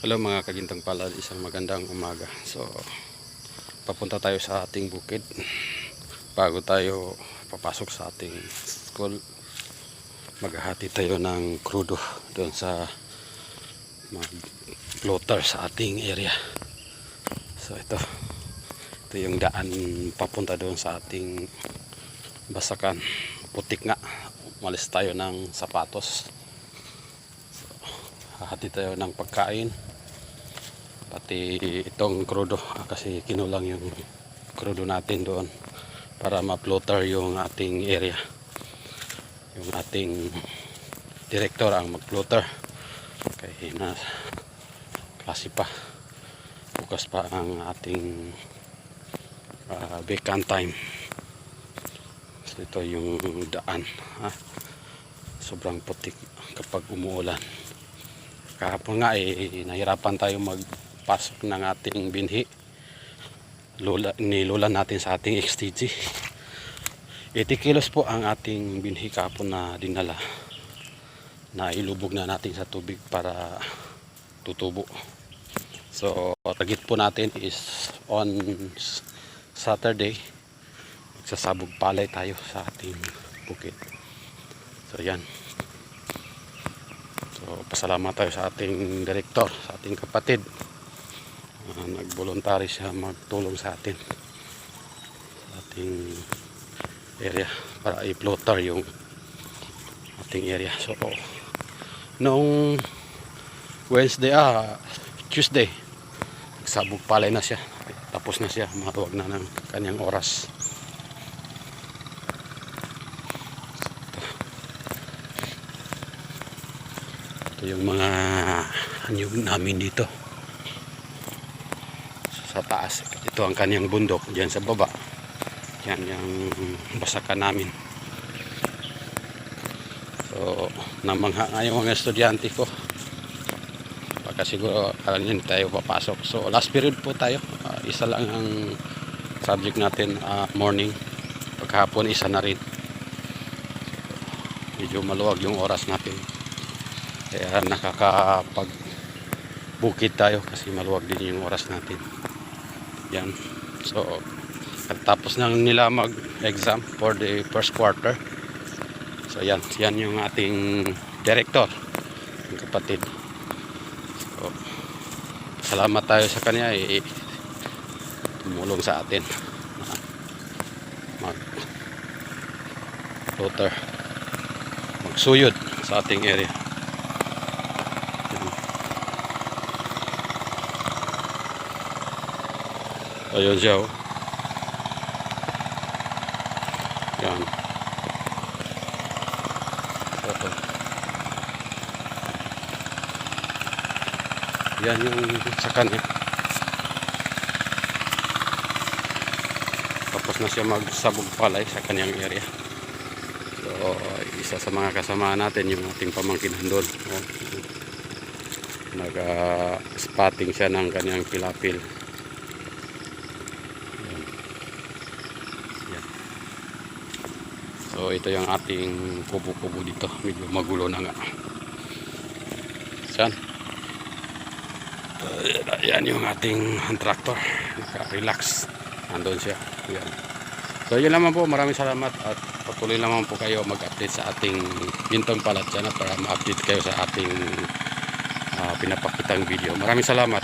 Hello mga kagintang palad, isang magandang umaga. So, papunta tayo sa ating bukid. Bago tayo papasok sa ating school, maghahati tayo ng krudo doon sa mag-floater sa ating area. So, ito. Ito yung daan papunta doon sa ating basakan. Putik nga. Umalis tayo ng sapatos. Hahati tayo ng pagkain. Pati itong krudo kasi kinulang yung krudo natin doon para ma-floater yung ating area. Yung ating director ang mag-floater kaya na klase pa. Bukas pa ang ating uh, vacant time. So ito yung daan. Ha? sobrang putik kapag umuulan kahapon nga eh nahirapan tayo magpasok ng ating binhi. Lula, nilula natin sa ating XTG 80 kilos po ang ating binhi kahapon na dinala. Na ilubog na natin sa tubig para tutubo. So target po natin is on Saturday magsasabog palay tayo sa ating bukid. So yan So, pasalamat tayo sa ating direktor, sa ating kapatid. Uh, nagvoluntary siya magtulong sa atin. Sa ating area para i-floater yung ating area. So, noong Wednesday, ah, Tuesday, nagsabog palay na siya. Tapos na siya, matuwag na ng kanyang oras. Ito yung mga anyog namin dito. Sa taas. Ito ang kanyang bundok. Diyan sa baba. Yan yung basakan namin. So, namangha nga yung mga estudyante ko. Baka siguro alam yun tayo papasok. So, last period po tayo. Ah, isa lang ang subject natin ah, morning. Pagkahapon isa na rin. Medyo maluwag yung oras natin. Kaya nakakapag bukid tayo kasi maluwag din yung oras natin. Yan. So, tapos na nila mag-exam for the first quarter. So, yan. Yan yung ating director, yung kapatid. So, salamat tayo sa kanya. Eh, tumulong sa atin. Mag floater magsuyod sa ating area. Ayun siya oh. Yan. Ito. Yan yung sa kanya. Tapos na siya magsabog palay sa kanyang area. So, isa sa mga kasama natin yung ating pamangkin doon. Oh. Nag-spotting siya ng kanyang pilapil. So ito yung ating kubo-kubo dito. Medyo magulo na nga. Yan. Uh, yan yung ating tractor. Naka-relax. Andun siya. Yan. So yun naman po. Maraming salamat at patuloy naman po kayo mag-update sa ating Bintong Palat channel para ma-update kayo sa ating uh, pinapakitang video. Maraming salamat.